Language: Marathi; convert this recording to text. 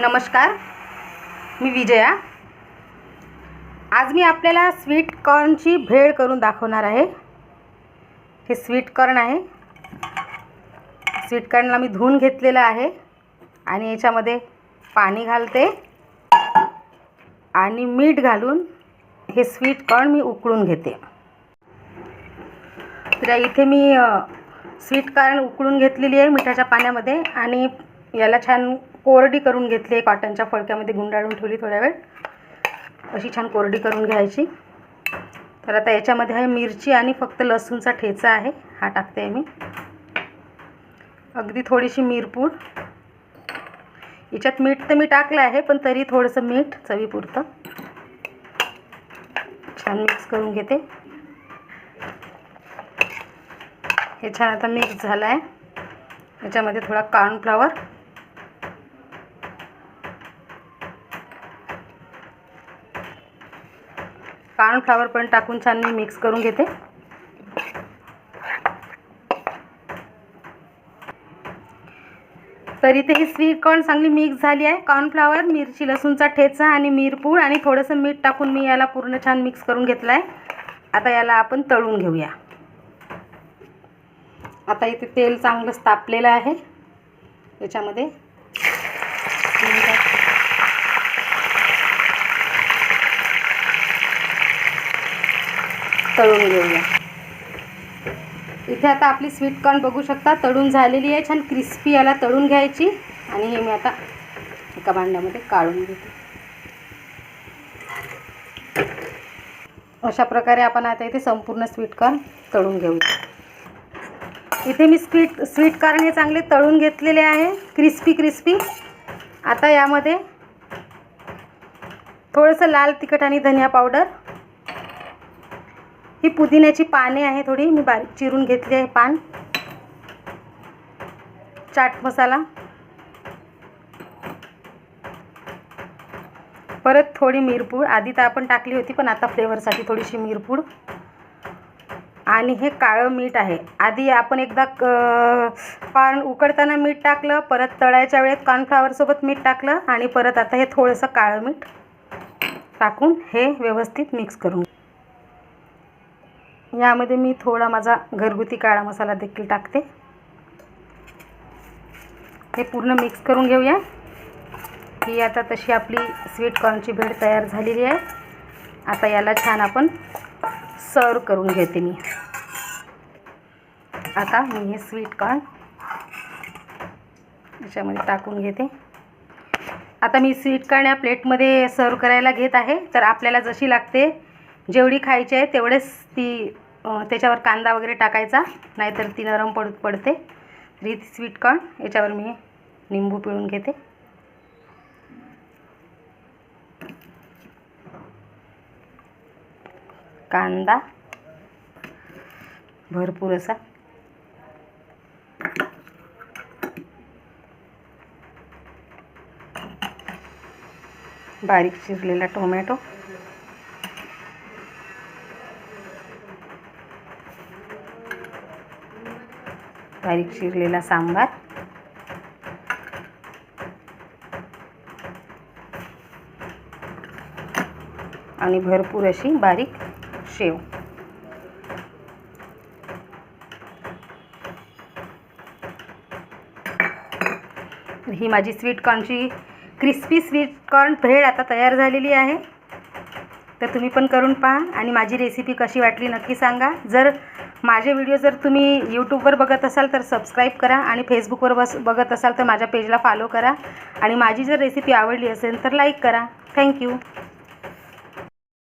नमस्कार मी विजया. आज मी आपल्याला स्वीट कॉर्नची भेळ करून दाखवणार आहे. हे स्वीट कॉर्न आहे. स्वीट कॉर्नला मी धुवून घेतलेलं आहे आणि याच्यामध्ये पाणी घालते आणि मीठ घालून हे स्वीट कॉर्न मी उकळून घेते. तर इथे मी स्वीट कॉर्न उकळून घेतलेली आहे मिठाच्या पाण्यामध्ये आणि याला छान कोरडी करून घेतली आहे कॉटनच्या फडक्यामध्ये गुंडाळून ठेवली थोड्या वेळ. अशी छान कोरडी करून घ्यायची. तर आता याच्यामध्ये आहे मिरची आणि फक्त लसूणचा ठेचा आहे हा टाकते मी. अगदी थोडीशी मिरपूड याच्यात मीठ तर मी टाकलं आहे पण तरी थोडंसं मीठ चवीपुरतं. छान मिक्स करून घेते. हे छान आता मिक्स झालं आहे. याच्यामध्ये थोडा कॉर्नफ्लावर. कॉर्नफ्लावर पण टाकून छान मी मिक्स करून घेते. तर इथे ही स्वीट कॉर्न चांगली मिक्स झाली आहे. कॉर्नफ्लावर मिरची लसूणचा ठेचा आणि मिरपूड आणि थोडंसं मीठ टाकून मी याला पूर्ण छान मिक्स करून घेतलं आहे. आता याला आपण तळून घेऊया. आता इथे तेल चांगलंच तापलेलं आहे. याच्यामध्ये तळून घेऊया. इथे आता आपली स्वीट कॉर्न बघू शकता तळून झालेली आहे छान क्रिस्पी याला तळून घ्यायची. आणि हे मी आता एका भांड्यामध्ये काढून घेते. अशा प्रकारे आपण आता इथे संपूर्ण स्वीट कॉर्न तळून घेऊ इथे मी स्वीट स्वीट कॉर्न हे चांगले तळून घेतलेले आहे. क्रिस्पी क्रिस्पी आता यामध्ये थोडंसं लाल तिखट आणि धनिया पावडर ही पुदिन्याची पाने आहे थोडी. मी बारीक चिरून घेतली आहे पान. चाट मसाला. परत थोडी मिरपूड. आधी तर आपण टाकली होती पण आता फ्लेवरसाठी थोडीशी मिरपूड. आणि हे काळं मीठ आहे. आधी आपण एकदा कॉर्न उकडताना मीठ टाकलं परत तळायच्या वेळेत कॉर्नफ्लावरसोबत मीठ टाकलं आणि परत आता हे थोडंसं काळं मीठ टाकून हे व्यवस्थित मिक्स करून यामध्ये मी थोडा माझा घरगुती काळा मसाला देखील टाकते. हे पूर्ण मिक्स करून घेऊया. ही आता तशी आपली स्वीट कॉर्नची भेळ तयार झालेली आहे. आता याला छान आपण सर्व करून घेते मी. आता मी हे स्वीट कॉर्न याच्यामध्ये टाकून घेते. आता मी स्वीट कॉर्न या प्लेटमध्ये सर्व करायला घेत आहे. तर आपल्याला जशी लागते जेवढी खायची आहे तेवढेच ती त्याच्यावर कांदा वगैरे टाकायचा नाहीतर ती नरम पड पडते. तर ही स्वीट कॉर्न याच्यावर मी निंबू पिळून घेते. कांदा. भरपूर असा. बारीक चिरलेला टोमॅटो. बारीक चिरलेला सांबार. आणि भरपूर अशी बारीक शेव. ही माझी स्वीट कॉर्नची क्रिस्पी स्वीट कॉर्न भेळ आता तयार झालेली आहे. तर तुम्ही पण करून पहा आणि माझी रेसिपी कशी वाटली नक्की सांगा. जर माझे व्हिडिओ जर तुम्ही यूट्यूबवर बघत असाल तर सबस्क्राईब करा आणि फेसबुकवर बस बघत असाल तर माझ्या पेजला फॉलो करा. आणि माझी जर रेसिपी आवडली असेल तर लाईक करा. थँक्यू